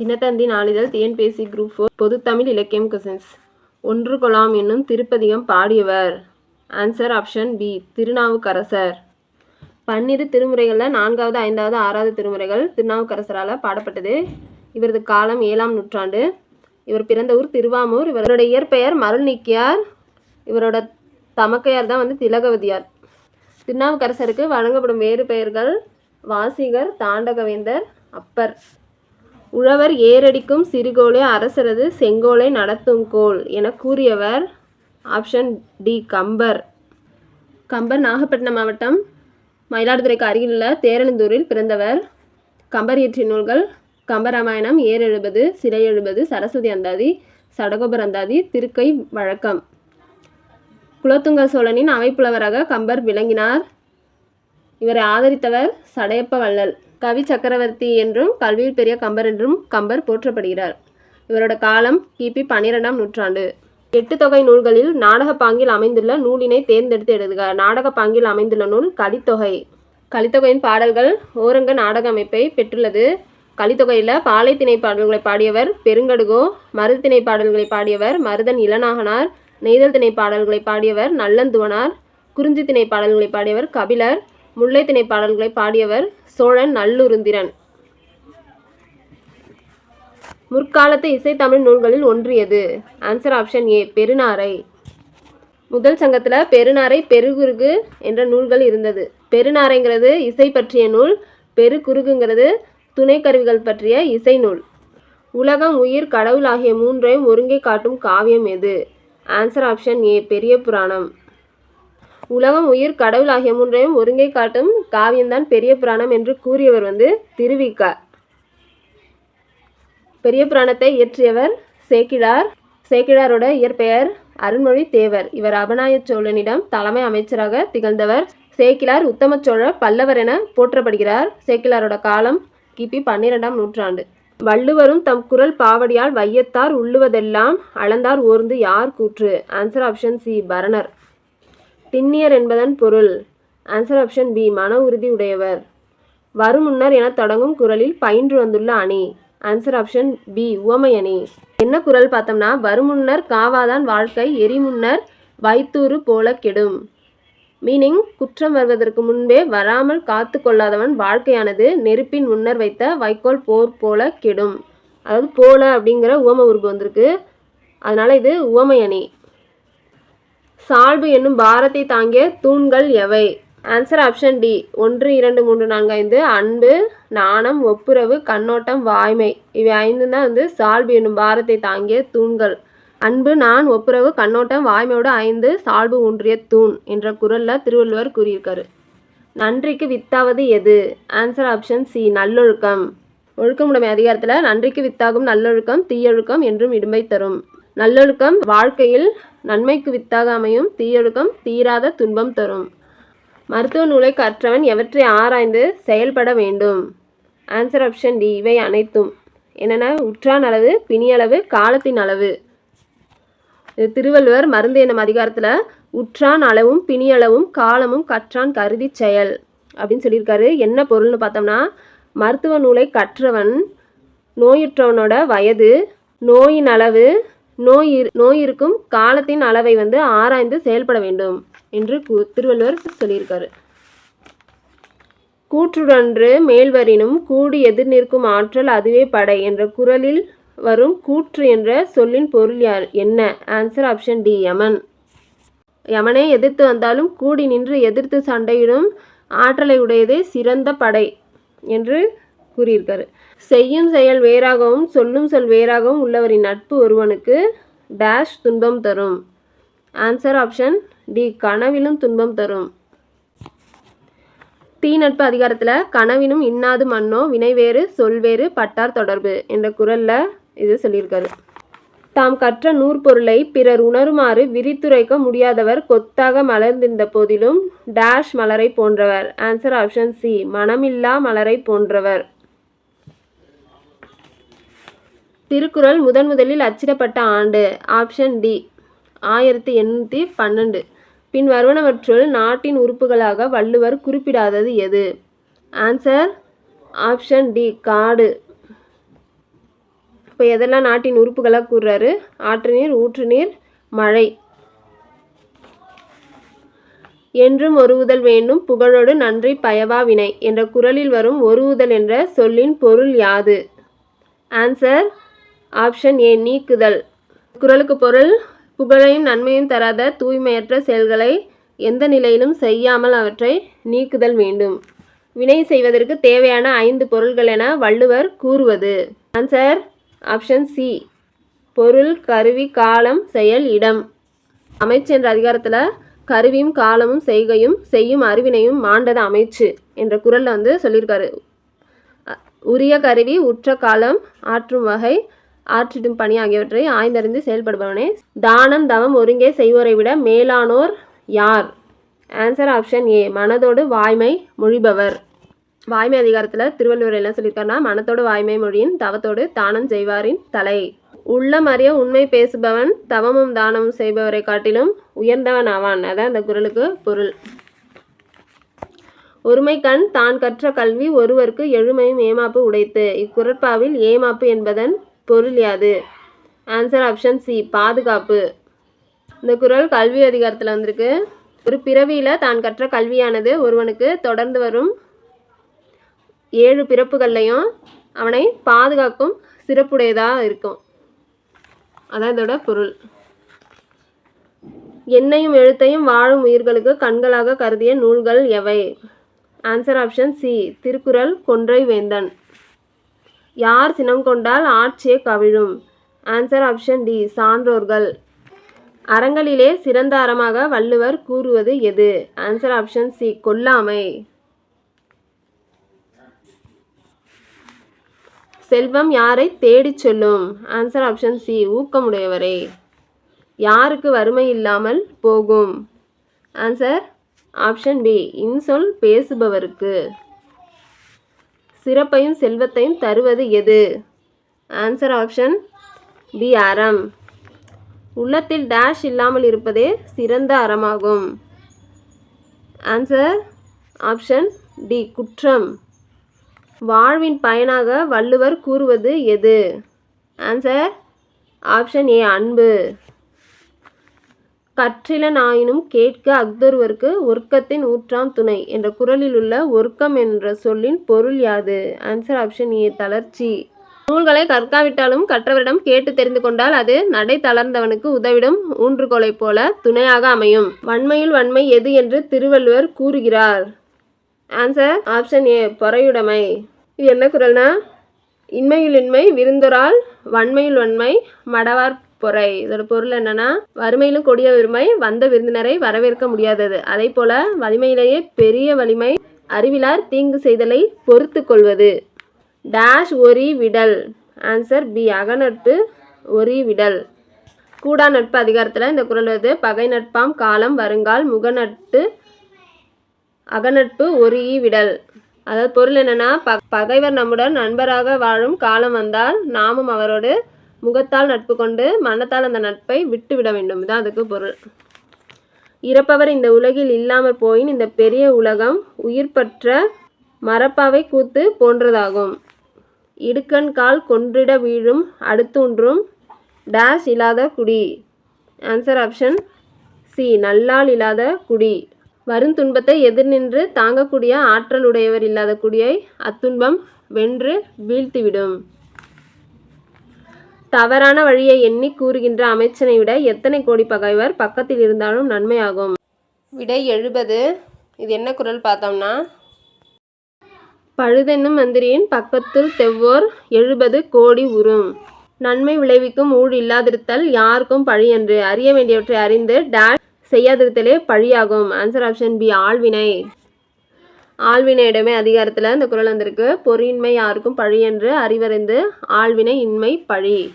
தினத்தந்தி நாளிதழ் TNPSC group four பொதுத்தமிழ் இலக்கியம் questions ஒன்று கொலாம் என்னும் திருப்பதிகம் பாடியவர். Answer option B Thirunavukkarasar. பன்னிரு திருமுறைகளில் நான்காவது ஐந்தாவது ஆறாவது திருமுறைகள் திருநாவுக்கரசரால் பாடப்பட்டது. இவரது காலம் ஏழாம் நூற்றாண்டு. இவர் பிறந்த ஊர் திருவாமூர். இவரோட இயற்பெயர் மருள்நீக்கியார். இவரோட தமக்கையார் தான் வந்து திலகவதியார். திருநாவுக்கரசருக்கு வழங்கப்படும் வேறு பெயர்கள் வாசிகர் தாண்டகவேந்தர் அப்பர். உழவர் ஏரடிக்கும் சிறுகோலை அரசரது செங்கோலை நடத்தும் கோல் என கூறியவர் ஆப்ஷன் டி கம்பர். கம்பர் நாகப்பட்டினம் மாவட்டம் மயிலாடுதுறைக்கு அருகிலுள்ள தேரலந்தூரில் பிறந்தவர். கம்பர் இயற்றிய நூல்கள் கம்பராமாயணம் ஏர் எழுபது சிலை எழுபது சரஸ்வதி அந்தாதி சடகோபர் அந்தாதி திருக்கை வழக்கம். குலோத்துங்க சோழனின் அமைப்புலவராக கம்பர் விளங்கினார். இவரை ஆதரித்தவர் சடையப்ப வள்ளல். கவி சக்கரவர்த்தி என்றும் கல்வியில் பெரிய கம்பர் என்றும் கம்பர் போற்றப்படுகிறார். இவரோட காலம் கிபி பன்னிரெண்டாம் நூற்றாண்டு. எட்டு தொகை நூல்களில் நாடக பாங்கில் அமைந்துள்ள நூலினை தேர்ந்தெடுத்து எழுதுக. நாடக பாங்கில் அமைந்துள்ள நூல் கலித்தொகை. கலித்தொகையின் பாடல்கள் ஓரங்க நாடக அமைப்பை பெற்றுள்ளது. கலித்தொகையில் பாலைத்திணை பாடல்களை பாடியவர் பெருங்கடுகோ மருதத்திணை பாடல்களை பாடியவர் மருதன் இளநாகனார் நெய்தல் திணை பாடல்களை பாடியவர் நல்லந்துவனார் குறிஞ்சி திணை பாடல்களை பாடியவர் கபிலர் முல்லைத்திணை பாடல்களை பாடியவர் சோழன் நல்லுருந்திரன். முற்காலத்து இசைத்தமிழ் நூல்களில் ஒன்று எது ஆன்சர் ஆப்ஷன் ஏ பெருநாரை. முதல் சங்கத்தில் பெருநாரை பெருகுருகு என்ற நூல்கள் இருந்தது. பெருநாரைங்கிறது இசை பற்றிய நூல் பெருகுருகுங்கிறது துணைக்கருவிகள் பற்றிய இசை நூல். உலகம் உயிர் கடவுள் ஆகிய மூன்றையும் ஒருங்கே காட்டும் காவியம் எது? ஆன்சர் ஆப்ஷன் ஏ பெரிய புராணம். உலகம் உயிர் கடவுள் ஆகிய மூன்றையும் ஒருங்கே காட்டும் காவியம்தான் பெரிய புராணம் என்று கூறியவர் வந்து திருவிக. பெரிய புராணத்தை இயற்றியவர் சேக்கிழார். சேக்கிழாரோட இயற்பெயர் அருண்மொழி தேவர். இவர் அபநாய சோழனிடம் தலைமை அமைச்சராக திகழ்ந்தவர். சேக்கிழார் உத்தம சோழர் பல்லவர் என போற்றப்படுகிறார். சேக்கிழாரோட காலம் கிபி பன்னிரெண்டாம் நூற்றாண்டு. வள்ளுவரும் தம் குரல் பாவடியால் வையத்தார் உள்ளுவதெல்லாம் அளந்தார் ஓர்ந்து யார் கூற்று? Answer option C Paranar. திண்ணியர் என்பதன் பொருள். ஆன்சர் ஆப்ஷன் பி மன உறுதி உடையவர். வருமுன்னர் என தொடங்கும் குரலில் பயின்று வந்துள்ள அணி. ஆன்சர் ஆப்ஷன் பி உவமை அணி. என்ன குரல் பார்த்தோம்னா வருமுன்னர் காவாதான் வாழ்க்கை எரிமுன்னர் வைத்தூறு போல கெடும். மீனிங் குற்றம் வருவதற்கு முன்பே வராமல் காத்து கொள்ளாதவன் வாழ்க்கையானது நெருப்பின் முன்னர் வைத்த வைக்கோல் போர் போல கெடும். அதாவது போல அப்படிங்கிற உவம உருவு வந்திருக்கு. அதனால் இது உவமை அணி. சால்பு என்னும் பாரத்தை தாங்கிய தூண்கள் எவை? ஆன்சர் ஆப்ஷன் டி ஒன்று இரண்டு மூன்று நான்கு ஐந்து. அன்பு நாணம் ஒப்புரவு கண்ணோட்டம் வாய்மை. இவை ஐந்து தான் வந்து சால்பு என்னும் பாரத்தை தாங்கிய தூண்கள். அன்பு நான் ஒப்புரவு கண்ணோட்டம் வாய்மையோட ஐந்து சால்பு ஊன்றிய தூண் என்ற குரலில் திருவள்ளுவர் கூறியிருக்காரு. நன்றிக்கு வித்தாவது எது? ஆன்சர் ஆப்ஷன் சி நல்லொழுக்கம். ஒழுக்கமுடைமை அதிகாரத்தில் நன்றிக்கு வித்தாகும் நல்லொழுக்கம் தீயொழுக்கம் என்றும் இடுமை தரும். நல்லொழுக்கம் வாழ்க்கையில் நன்மைக்கு வித்தாக அமையும். தீயொழுக்கம் தீராத துன்பம் தரும். மருத்துவ நூலை கற்றவன் எவற்றை ஆராய்ந்து செயல்பட வேண்டும்? ஆன்சர் ஆப்ஷன் டி இவை அனைத்தும். என்னென்ன உற்றான் அளவு பிணியளவு காலத்தின் அளவு. இது திருவள்ளுவர் மருந்து என்னும் அதிகாரத்தில் உற்றான் அளவும் பிணியளவும் காலமும் கற்றான் கருதி செயல் அப்படின்னு சொல்லியிருக்காரு. என்ன பொருள்னு பார்த்தோம்னா மருத்துவ நூலை கற்றவன் நோயுற்றவனோட வயது நோயின் அளவு நோய் இரு நோய் இருக்கும் காலத்தின் அளவை வந்து ஆராய்ந்து செயல்பட வேண்டும் என்று கு திருவள்ளுவர் சொல்லியிருக்காரு. கூற்றுடன்று மேல்வரினும் கூடி எதிர் நிற்கும் ஆற்றல் அதுவே படை என்ற குரலில் வரும் கூற்று என்ற சொல்லின் பொருள் யார்? என்ன? ஆன்சர் ஆப்ஷன் டி யமன் யமனை எதிர்த்து வந்தாலும் கூடி நின்று எதிர்த்து சண்டையிடும் ஆற்றலை உடையதே சிறந்த படை என்று கூறியிருக்காரு. செய்யும் செயல் வேறாகவும் சொல்லும் சொல் வேறாகவும் உள்ளவரின் நட்பு ஒருவனுக்கு டேஷ் துன்பம் தரும். ஆன்சர் ஆப்ஷன் டி கனவிலும் துன்பம் தரும். தீ நட்பு அதிகாரத்தில் கனவினும் இன்னாது மன்னோ வினைவேறு சொல்வேறு பட்டார் தொடர்பு என்ற குரலில் இது சொல்லியிருக்காரு. தாம் கற்ற நூற்பொருளை பிறர் உணருமாறு விரித்துரைக்க முடியாதவர் கொத்தாக மலர்ந்திருந்த போதிலும் டேஷ் மலரை போன்றவர். ஆன்சர் ஆப்ஷன் சி மனமில்லா மலரை போன்றவர். திருக்குறள் முதன் முதலில் அச்சிடப்பட்ட ஆண்டு. Option D. ஆயிரத்தி எண்ணூற்றி பன்னெண்டு. பின் வருவனவற்றுள் நாட்டின் உறுப்புகளாக வள்ளுவர் குறிப்பிடாதது எது? Answer option D card. இப்போ எதெல்லாம் நாட்டின் உறுப்புகளாக கூறுறாரு? ஆற்று நீர் ஊற்று நீர் மழை. என்றும் ஒருவுதல் வேண்டும் புகழோடு நன்றி பயவா வினை. என்ற குரலில் வரும் ஒருவுதல் என்ற சொல்லின் பொருள் யாது? ஆன்சர் ஆப்ஷன் ஏ நீக்குதல். குரலுக்கு பொருள் புகழையும் நன்மையும் தராத தூய்மையற்ற செயல்களை எந்த நிலையிலும் செய்யாமல் அவற்றை நீக்குதல் வேண்டும். வினை செய்வதற்கு தேவையான ஐந்து பொருள்கள் என வள்ளுவர் கூறுவது. Answer option C. பொருள் கருவி காலம் செயல் இடம். அமைச்சு என்ற அதிகாரத்தில் கருவியும் காலமும் செய்கையும் செய்யும் அறிவினையும் மாண்டது அமைச்சு என்ற குரலில் வந்து சொல்லியிருக்காரு. உரிய கருவி உற்ற காலம் ஆற்றும் வகை ஆற்றிடும் பணி ஆகியவற்றை ஆய்ந்தறிந்து செயல்படுபவனே. தானம் தவம் ஒருங்கே செய்வோரை விட மேலானோர் யார்? ஆன்சர் ஆப்ஷன் ஏ மனதோடு வாய்மை மொழிபவர். வாய்மை அதிகாரத்தில் திருவள்ளுவர் என்ன சொல்லியிருக்காருன்னா மனத்தோடு வாய்மை மொழியின் தவத்தோடு தானம் செய்வாரின் தலை. உள்ளம் அறிய உண்மை பேசுபவன் தவமும் தானமும் செய்பவரை காட்டிலும் உயர்ந்தவன் ஆவான். அதான் அந்த குரலுக்கு பொருள். ஒருமை கண் தான் கற்ற கல்வி ஒருவருக்கு எழுமையும் ஏமாப்பு உடைத்து இக்குறட்பாவில் ஏமாப்பு என்பதன் பொருள் யாது? ஆன்சர் ஆப்ஷன் சி பாதுகாப்பு. இந்த குறள் கல்வி அதிகாரத்தில் வந்திருக்கு. ஒரு பிறவியில் தான் கற்ற கல்வியானது ஒருவனுக்கு தொடர்ந்து வரும் ஏழு பிறப்புகள்லையும் அவனை பாதுகாக்கும் சிறப்புடையதாக இருக்கும். அதான் இதோட பொருள். எண்ணையும் எழுத்தையும் வாழும் உயிர்களுக்கு கண்களாக கருதிய நூல்கள் எவை? ஆன்சர் ஆப்ஷன் சி திருக்குறள் கொன்றை வேந்தன். யார் சினம் கொண்டால் ஆட்சியே கவிழும். ஆன்சர் ஆப்ஷன் டி சான்றோர்கள். அறங்களிலே சிறந்த அறமாக வள்ளுவர் கூறுவது எது? ஆன்சர் ஆப்ஷன் சி கொல்லாமை. செல்வம் யாரை தேடிச் சொல்லும்? ஆன்சர் ஆப்ஷன் சி ஊக்கமுடையவரே. யாருக்கு வறுமை இல்லாமல் போகும்? ஆன்சர் ஆப்ஷன் பி இன்சொல் பேசுபவருக்கு. சிறப்பையும் செல்வத்தையும் தருவது எது? ஆன்சர் ஆப்ஷன் பி அறம். உள்ளத்தில் டேஷ் இல்லாமல் இருப்பதே சிறந்த அறமாகும். ஆன்சர் ஆப்ஷன் டி குற்றம். வாழ்வின் பயனாக வள்ளுவர் கூறுவது எது? ஆன்சர் ஆப்ஷன் ஏ அன்பு. கற்றிலனாயினும் கேட்க அஃதொருவருக்கு ஒர்க்கத்தின் ஊற்றாம் துணை என்ற குறளில் உள்ள ஒர்க்கம் என்ற சொல்லின் பொருள் யாது? ஆன்சர் ஆப்ஷன் ஏ தளர்ச்சி. நூல்களை கற்காவிட்டாலும் கற்றவரிடம் கேட்டு தெரிந்து கொண்டால் அது நடை தளர்ந்தவனுக்கு உதவிடும் ஊன்றுகோலை போல துணையாக அமையும். வன்மையில் வன்மை எது என்று திருவள்ளுவர் கூறுகிறார். ஆன்சர் ஆப்ஷன் ஏ பொறையுடைமை. இது என்ன குரல்னா? இன்மையில் இன்மை விருந்தொரால் வன்மையில் வன்மை மடவார் பொறை. இதோட பொருள் என்னன்னா வறுமையிலும் கொடிய வறுமை வந்த விருந்தினரை வரவேற்க முடியாதது. அதே போல வலிமையிலேயே பெரிய வலிமை அறிவிலார் தீங்கு செய்தலை பொறுத்து கொள்வது. டேஷ் ஒரி விடல். ஆன்சர் பி அகநட்பு ஒரி விடல். கூடா நட்பு அதிகாரத்தில் இந்த குறள் வருது. பகை நட்பாம் காலம் வருங்கால் முகநட்டு அகநட்பு ஒரு ஈ விடல். அதாவது பொருள் என்னென்னா ப பகைவர் நம்முடன் நண்பராக வாழும் காலம் வந்தால் நாமும் அவரோடு முகத்தால் நட்பு கொண்டு மனத்தால் அந்த நட்பை விட்டுவிட வேண்டும். இதான் அதுக்கு பொருள். இறப்பவர் இந்த உலகில் இல்லாமல் போயின் இந்த பெரிய உலகம் உயிர்பற்ற மரப்பாவை கூத்து போன்றதாகும். இடுக்கண் கால் கொன்றிட வீழும் அடுத்தூன்றும் டேஷ் இல்லாத குடி. ஆன்சர் ஆப்ஷன் சி நல்லால் இல்லாத குடி. வருந்துன்பத்தை எதிர் நின்று தாங்கக்கூடிய ஆற்றல் உடையவர் இல்லாத குடியை அத்துன்பம் வென்று வீழ்த்திவிடும். தவறான வழியை எண்ணி கூறுகின்ற அமைச்சனை விட எத்தனை கோடி பகைவர் பக்கத்தில் இருந்தாலும் நன்மையாகும். விடை எழுபது. இது என்ன குரல் பார்த்தோம்னா? பழுதென்னும் மந்திரியின் பக்கத்துள் தெவ்வோர் எழுபது கோடி உறும். நன்மை விளைவிக்கும் ஊழ் இல்லாதிருத்தல் யாருக்கும் பழியன்று. அறிய வேண்டியவற்றை அறிந்து டேஷ் செய்யாதிருத்தலே பழியாகும். ஆன்சர் ஆப்ஷன் பி ஆழ்வினை ஆழ்வினையிடமே அதிகாரத்தில் இந்த குரல் வந்திருக்கு. பொறியின்மை யாருக்கும் பழியென்று அறிவறிந்து ஆழ்வினை இன்மை பழி.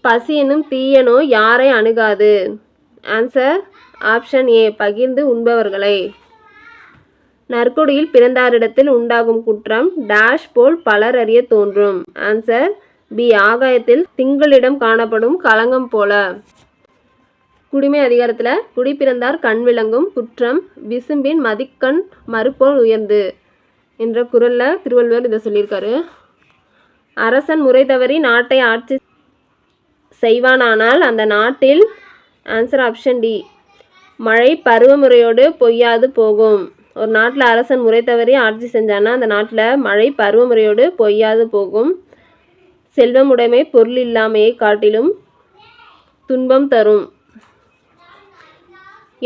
பசி என்னும் தீயனோ யாரை அணுகாது? ஆன்சர் ஆப்ஷன் ஏ பகிர்ந்து உண்பவர்களை. நற்கொடியில் பிறந்தாரிடத்தில் உண்டாகும் குற்றம் டேஷ் போல் பலர் அறிய தோன்றும். ஆன்சர் பி ஆகாயத்தில் திங்களிடம் காணப்படும் களங்கம் போல. குடிமை அதிகாரத்தில் குடிப்பிறந்தார் கண் விளங்கும் குற்றம் விசும்பின் மதிக்கண் மறுபோல் உயர்ந்து என்ற குரலில் திருவள்ளுவர் இதை சொல்லியிருக்காரு. அரசன் முறை தவறி நாட்டை ஆட்சி செய்வானானால் அந்த நாட்டில் ஆன்சர் ஆப்ஷன் டி மழை பருவமுறையோடு பொய்யாது போகும். ஒரு நாட்டில் அரசன் முறை தவறி ஆட்சி செஞ்சான்னா அந்த நாட்டில் மழை பருவமுறையோடு பொய்யாது போகும். செல்வம் உடைமை பொருள் இல்லாமையை காட்டிலும் துன்பம் தரும்.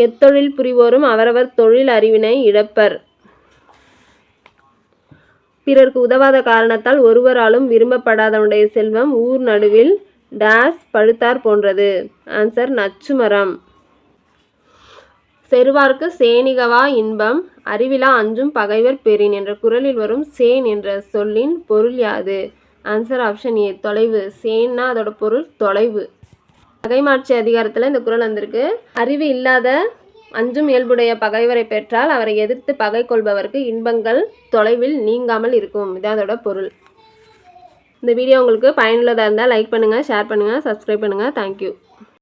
எத்தொழில் புரிவோரும் அவரவர் தொழில் அறிவினை இழப்பர். பிறர்க்கு உதவாத காரணத்தால் ஒருவராலும் விரும்பப்படாதவனுடைய செல்வம் ஊர் நடுவில் டேஸ் பழுத்தார் போன்றது. ஆன்சர் நச்சு மரம் செருவார்க்கு சேனிகவா இன்பம் அறிவிலா அஞ்சும் பகைவர் பெறின் என்ற குரலில் வரும் சேன் என்ற சொல்லின் பொருள் யாது? ஆன்சர் ஆப்ஷன் ஏ தொலைவு. சேன்னா அதோட பொருள் தொலைவு. பகைமாட்சி அதிகாரத்தில் இந்த குறள் வந்திருக்கு. அறிவு இல்லாத அஞ்சும் இயல்புடைய பகைவரை பெற்றால் அவரை எதிர்த்து பகை கொள்பவருக்கு இன்பங்கள் தொலைவில் நீங்காமல் இருக்கும். இதான் அதோட பொருள். இந்த வீடியோ உங்களுக்கு பயனுள்ளதாக இருந்தால் லைக் பண்ணுங்கள் ஷேர் பண்ணுங்கள் சப்ஸ்கிரைப் பண்ணுங்கள் தேங்க்யூ